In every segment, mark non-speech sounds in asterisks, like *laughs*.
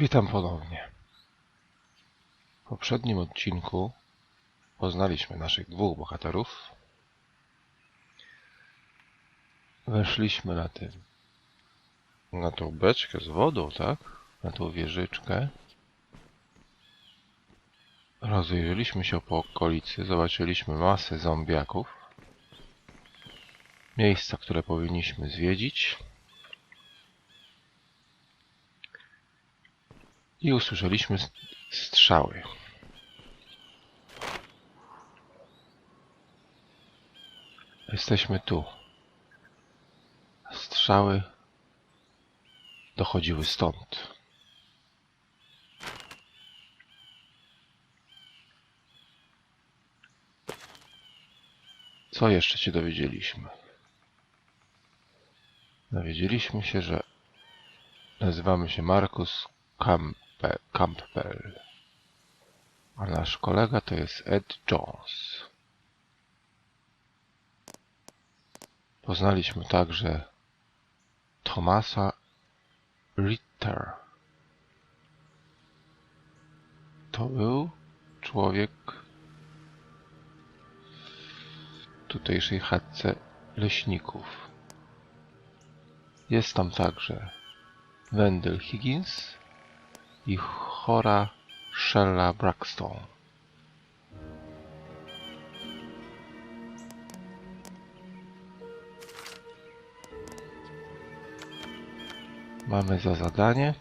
Witam ponownie. W poprzednim odcinku poznaliśmy naszych dwóch bohaterów. Weszliśmy na tym, na tą beczkę z wodą, tak? Na tą wieżyczkę. Rozejrzeliśmy się po okolicy, zobaczyliśmy masę zombiaków. Miejsca, które powinniśmy zwiedzić. I usłyszeliśmy strzały. Jesteśmy tu. Strzały dochodziły stąd. Co jeszcze się dowiedzieliśmy? Dowiedzieliśmy się, że nazywamy się Markus Campe, Campbell. A nasz kolega to jest Ed Jones. Poznaliśmy także Thomasa Ritter. To był człowiek w tutejszej chatce leśników. Jest tam także Wendell Higgins i chora Shella Braxton. Mamy za zadanie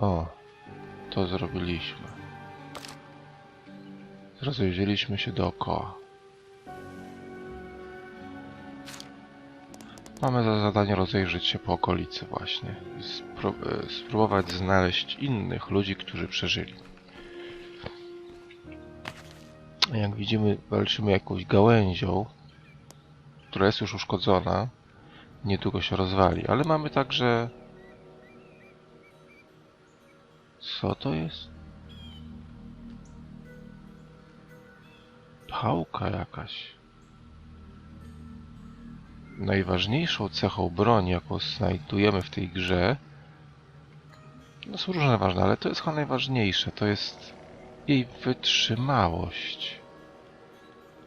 O, to zrobiliśmy. Rozejrzeliśmy się dookoła. Mamy za zadanie rozejrzeć się po okolicy właśnie. Spró e, spróbować znaleźć innych ludzi, którzy przeżyli. Jak widzimy, walczymy jakąś gałęzią, która jest już uszkodzona. Niedługo się rozwali, ale mamy także... Co to jest? Pałka jakaś. Najważniejszą cechą broni, jaką znajdujemy w tej grze, no są różne ważne, ale to jest chyba najważniejsze, to jest jej wytrzymałość.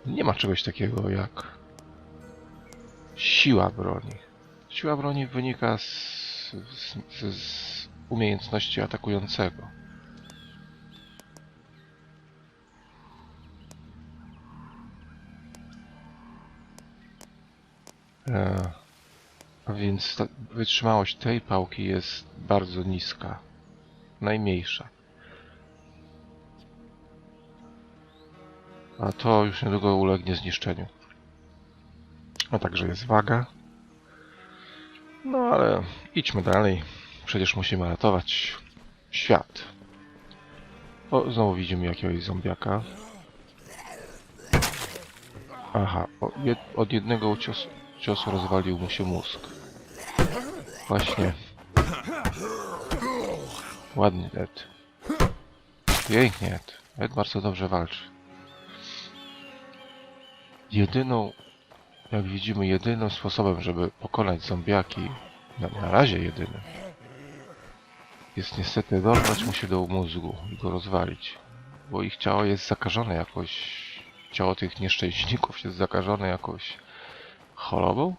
Nie ma czegoś takiego jak siła broni. Siła broni wynika z, z, z, z umiejętności atakującego. A więc ta wytrzymałość tej pałki jest bardzo niska. Najmniejsza. A to już niedługo ulegnie zniszczeniu. A także jest waga. No ale idźmy dalej. Przecież musimy ratować świat. O, znowu widzimy jakiegoś zombiaka. Aha, od jednego ciosu, ciosu rozwalił mu się mózg. Właśnie. Ładnie, Ed. Pięknie, Ed. Ed bardzo dobrze walczy. Jedyną, jak widzimy, jedynym sposobem, żeby pokonać zombiaki, na, na razie jedynym, jest niestety dorwać mu się do mózgu i go rozwalić. Bo ich ciało jest zakażone jakoś, ciało tych nieszczęśników jest zakażone jakoś chorobą?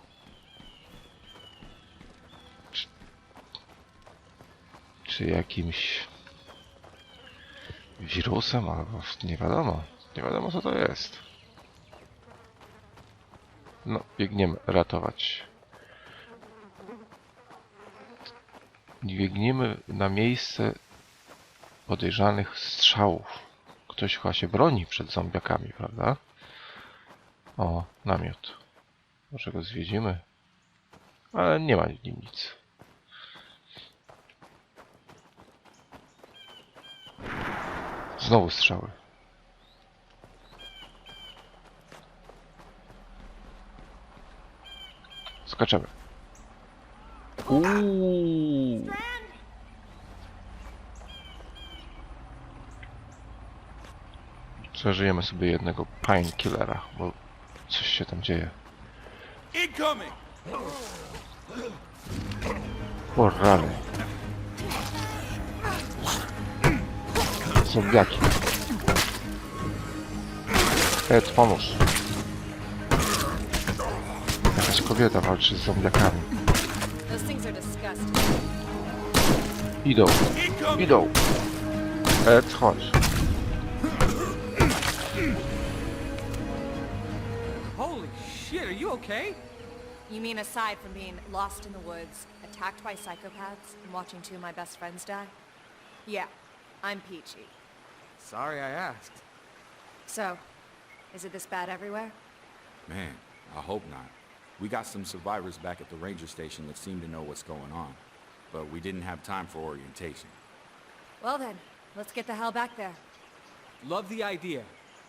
Czy, czy jakimś wirusem, albo nie wiadomo. Nie wiadomo co to jest. No, biegniemy ratować. Biegniemy na miejsce podejrzanych strzałów. Ktoś chyba się broni przed zombiakami, prawda? O, namiot. Może go zwiedzimy. Ale nie ma w nim nic. Znowu strzały. Skaczemy. Uuu. Zażyjemy sobie jednego painkillera, bo coś się tam dzieje. Incoming! O rany. Zombiaki. Ed, pomóż. Jakaś kobieta walczy z zombiakami. Those things are disgusting. Idą, Incoming! idą. Ed, chodź. Holy shit, are you okay? You mean aside from being lost in the woods, attacked by psychopaths, and watching two of my best friends die? Yeah, I'm peachy. Sorry I asked. So, is it this bad everywhere? Man, I hope not. We got some survivors back at the ranger station that seem to know what's going on. But we didn't have time for orientation. Well then, let's get the hell back there. Love the idea,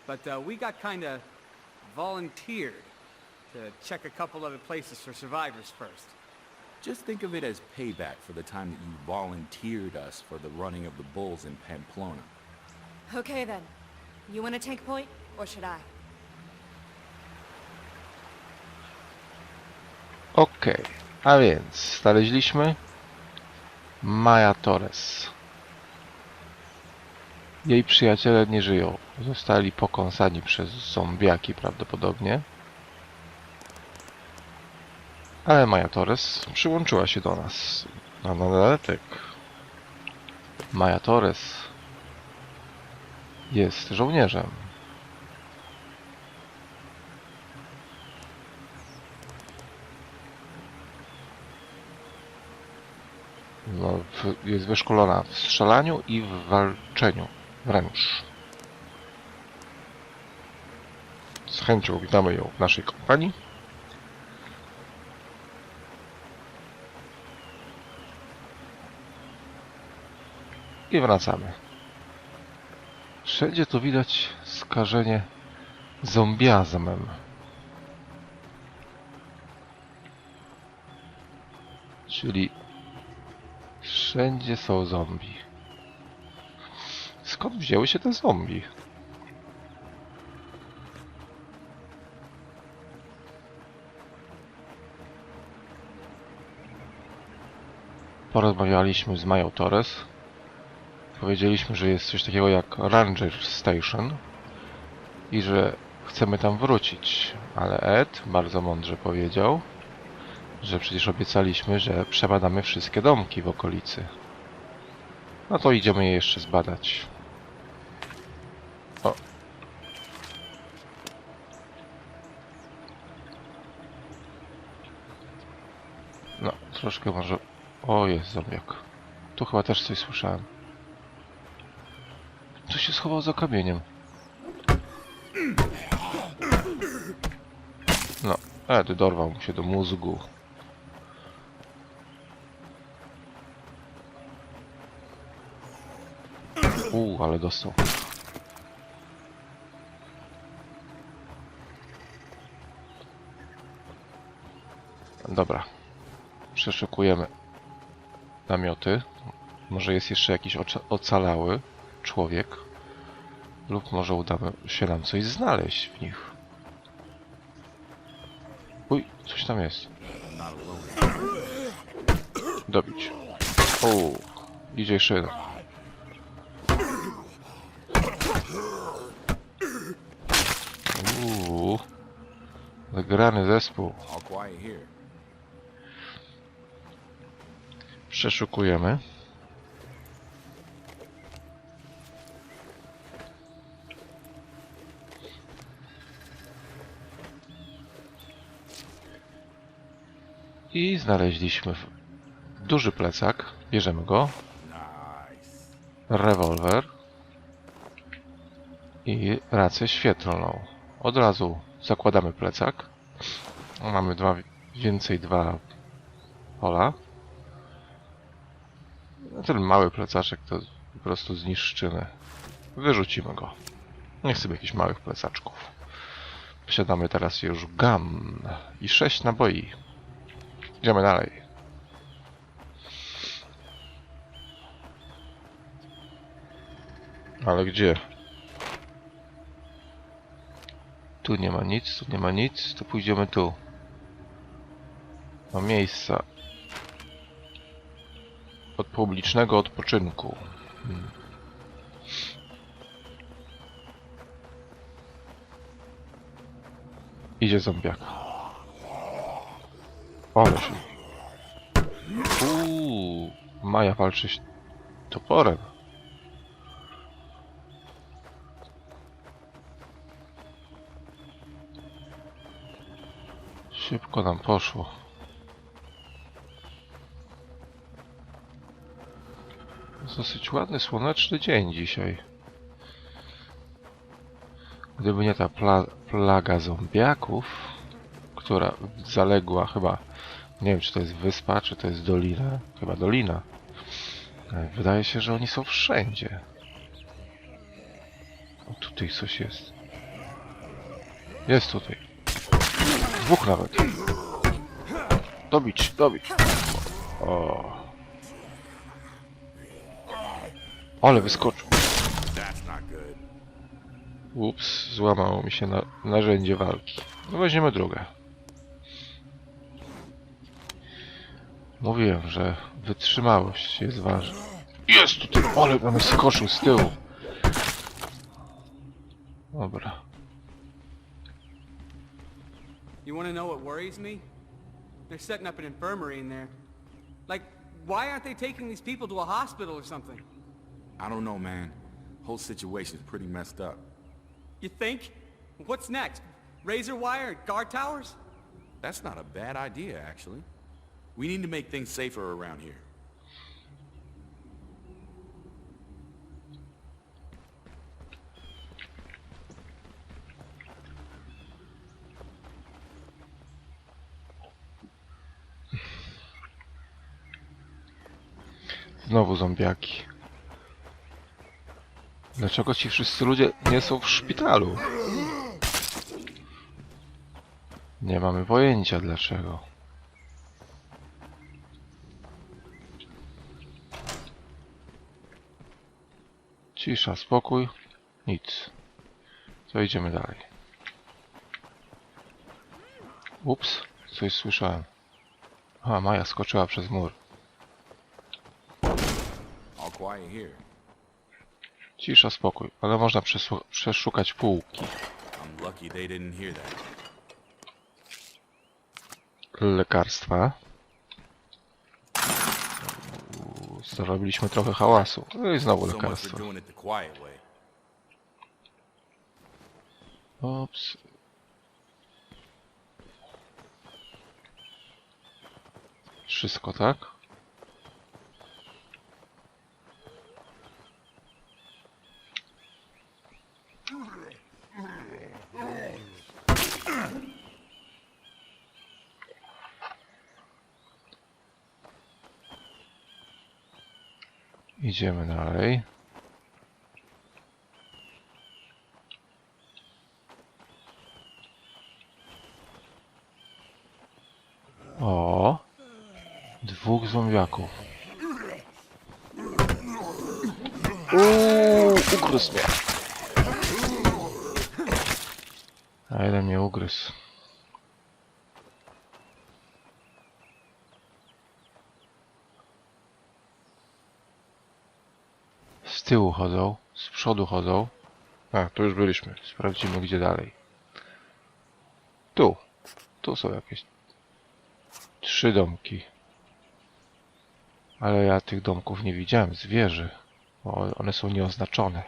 but uh, we got kinda volunteered to check a couple other places for survivors first. Just think of it as payback for the time that you volunteered us for the running of the bulls in Pamplona. Okay then. You want to take point, or should I? Okej, a więc znaleźliśmy Maja Torres. Jej przyjaciele nie żyją. Zostali pokąsani przez zombiaki prawdopodobnie. Ale Maja Torres przyłączyła się do nas. Na naletek. Maja Torres jest żołnierzem. No, jest wyszkolona w strzelaniu i w walczeniu wręcz. Z chęcią witamy ją w naszej kompanii. I wracamy. Wszędzie tu widać skażenie zombiazmem. Czyli Wszędzie są zombie. Skąd wzięły się te zombie? Porozmawialiśmy z Mają Torres. Powiedzieliśmy, że jest coś takiego jak Ranger Station i że chcemy tam wrócić, ale Ed bardzo mądrze powiedział, że przecież obiecaliśmy, że przebadamy wszystkie domki w okolicy. No to idziemy je jeszcze zbadać. O. No, troszkę może... O, jest zombiak. Tu chyba też coś słyszałem. Tu się schował za kamieniem. No, Ed dorwał mu się do mózgu. Uuu, ale dostał. Dobra. Przeszukujemy namioty. Może jest jeszcze jakiś oca- ocalały człowiek. Lub może uda się nam coś znaleźć w nich. Uj, coś tam jest. Dobić. Uuu, idzie jeszcze jeden. Uuu. Wygrany zespół. Przeszukujemy. I znaleźliśmy duży plecak. Bierzemy go. Rewolwer. I rację świetlną. Od razu zakładamy plecak. Mamy dwa, więcej dwa pola. No, Ten mały plecaczek to po prostu zniszczymy. Wyrzucimy go. Nie chcemy jakichś małych plecaczków. Posiadamy teraz już gam i 6 naboi. Idziemy dalej. Ale gdzie? Tu nie ma nic, tu nie ma nic, to pójdziemy tu. do miejsca od publicznego odpoczynku. Hmm. Idzie zombiak. Się... Uuu, Maja walczy z toporem. Szybko nam poszło. Dosyć ładny, słoneczny dzień dzisiaj. Gdyby nie ta pla plaga zombiaków, która zaległa chyba, nie wiem czy to jest wyspa, czy to jest dolina, chyba dolina. E, Wydaje się, że oni są wszędzie. O, tutaj coś jest. Jest tutaj. Dwóch nawet. Dobić, dobić. O. Ale wyskoczył. Ups, złamało mi się na, narzędzie walki. No weźmiemy drugie. Mówiłem, że wytrzymałość jest ważna. Jest tutaj! Ale mamy skoczył z tyłu. Dobra. You want to know what worries me? They're setting up an infirmary in there. Like, why aren't they taking these people to a hospital or something? I don't know, man. Whole situation's pretty messed up. You think? What's next? Razor wire, guard towers? That's not a bad idea, actually. We need to make things safer around here. Znowu zombiaki. Dlaczego ci wszyscy ludzie nie są w szpitalu? Nie mamy pojęcia dlaczego. Cisza, spokój. Nic. To idziemy dalej. Ups, coś słyszałem. A, Maja skoczyła przez mur. Cisza, spokój, ale można przeszukać półki. Lekarstwa. Uuu, Zarobiliśmy trochę hałasu. No i znowu way. Ops. Wszystko, tak? Idziemy dalej. O, dwóch zombiaków. Uuu, mnie. A jeden mnie ugryzł. Tyłu chodzą, z przodu chodzą. A, tu już byliśmy. Sprawdzimy gdzie dalej. Tu. Tu są jakieś Trzy domki. Ale ja tych domków nie widziałem z wieży. Bo one są nieoznaczone.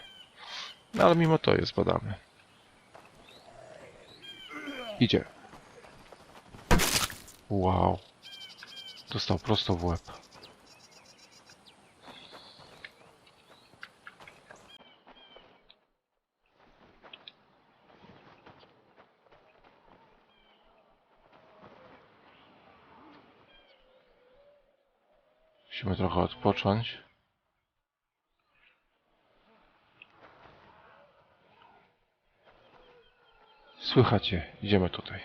No ale mimo to je zbadamy. Idzie. Wow. Dostał prosto w łeb. Musimy trochę odpocząć. Słychać je. Idziemy tutaj.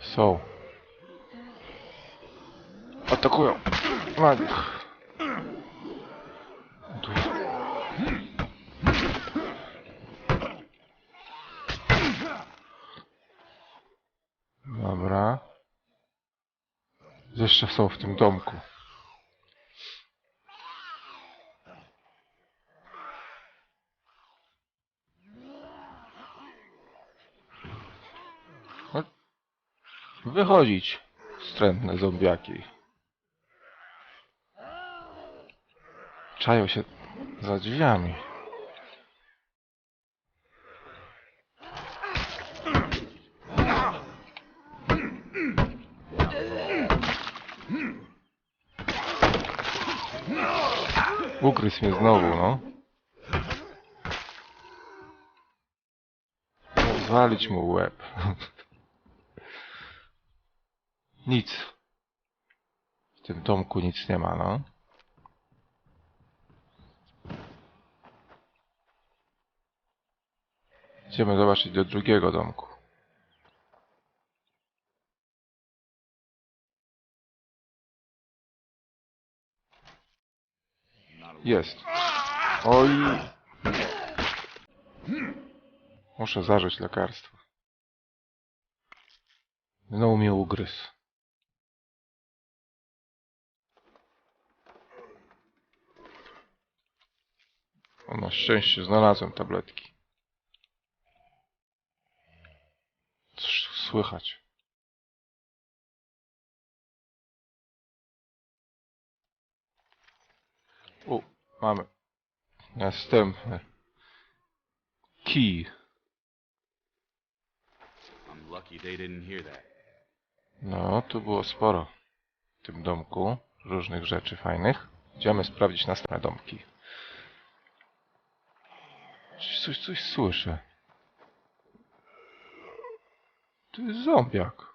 Są. Atakują. Na nich. Jeszcze są w tym domku. Wychodzić, wstrętne zombiaki. Czają się za drzwiami. Ugryzł mnie znowu, no. Zwalić mu łeb. *laughs* nic. W tym domku nic nie ma, no. Idziemy zobaczyć do drugiego domku. Jest. Oj. Muszę zażyć lekarstwo. Znowu mnie ugryzł. O, na szczęście znalazłem tabletki. Coś słychać. U, mamy. Następny. Key. I'm lucky they didn't hear that. No, tu było sporo w tym domku. Różnych rzeczy fajnych. Idziemy sprawdzić następne domki. Coś, coś, coś słyszę. To jest zombiak.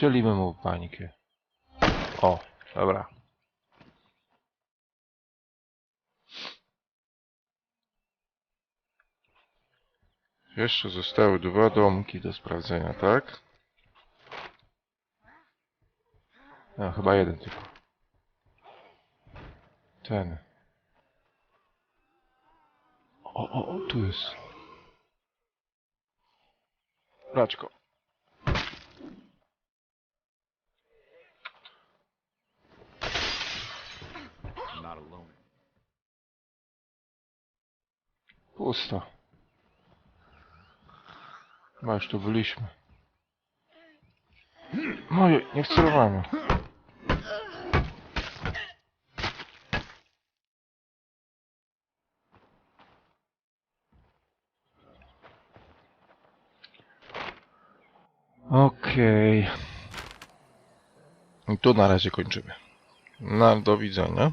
Strzelimy mu bańkę. O, dobra. Jeszcze zostały dwa domki do sprawdzenia, tak? No, chyba jeden tylko. Ten. O, o, o, tu jest. Brać go. I'm not alone. Pusto. Chyba już tu byliśmy. Moje, nie wcelowałem. Okej. I tu na razie kończymy. Na do widzenia.